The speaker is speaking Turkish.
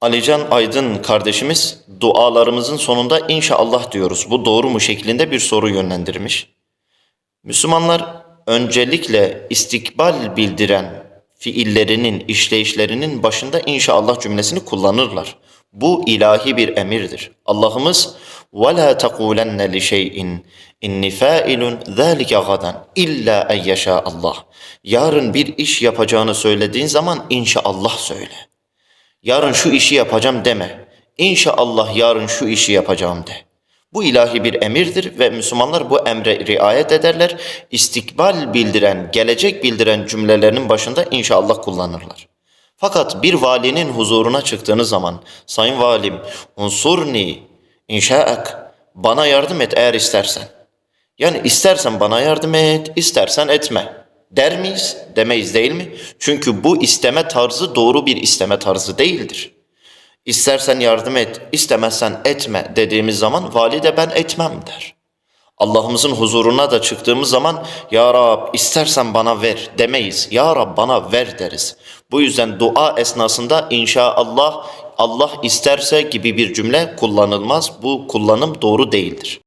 Alican Aydın kardeşimiz dualarımızın sonunda inşallah diyoruz. Bu doğru mu şeklinde bir soru yönlendirmiş. Müslümanlar öncelikle istikbal bildiren fiillerinin, işleyişlerinin başında inşallah cümlesini kullanırlar. Bu ilahi bir emirdir. Allah'ımız وَلَا تَقُولَنَّ لِشَيْءٍ اِنِّ فَائِلٌ ذَٰلِكَ غَدًا اِلَّا اَنْ يَشَاءَ Allah. Yarın bir iş yapacağını söylediğin zaman inşallah söyle. Yarın şu işi yapacağım deme. İnşallah yarın şu işi yapacağım de. Bu ilahi bir emirdir ve Müslümanlar bu emre riayet ederler. İstikbal bildiren, gelecek bildiren cümlelerinin başında inşallah kullanırlar. Fakat bir valinin huzuruna çıktığınız zaman, Sayın Valim, unsurni inşaak, bana yardım et eğer istersen. Yani istersen bana yardım et, istersen etme. Der miyiz? Demeyiz değil mi? Çünkü bu isteme tarzı doğru bir isteme tarzı değildir. İstersen yardım et, istemezsen etme dediğimiz zaman valide ben etmem der. Allah'ımızın huzuruna da çıktığımız zaman Ya Rab istersen bana ver demeyiz. Ya Rab bana ver deriz. Bu yüzden dua esnasında inşallah Allah isterse gibi bir cümle kullanılmaz. Bu kullanım doğru değildir.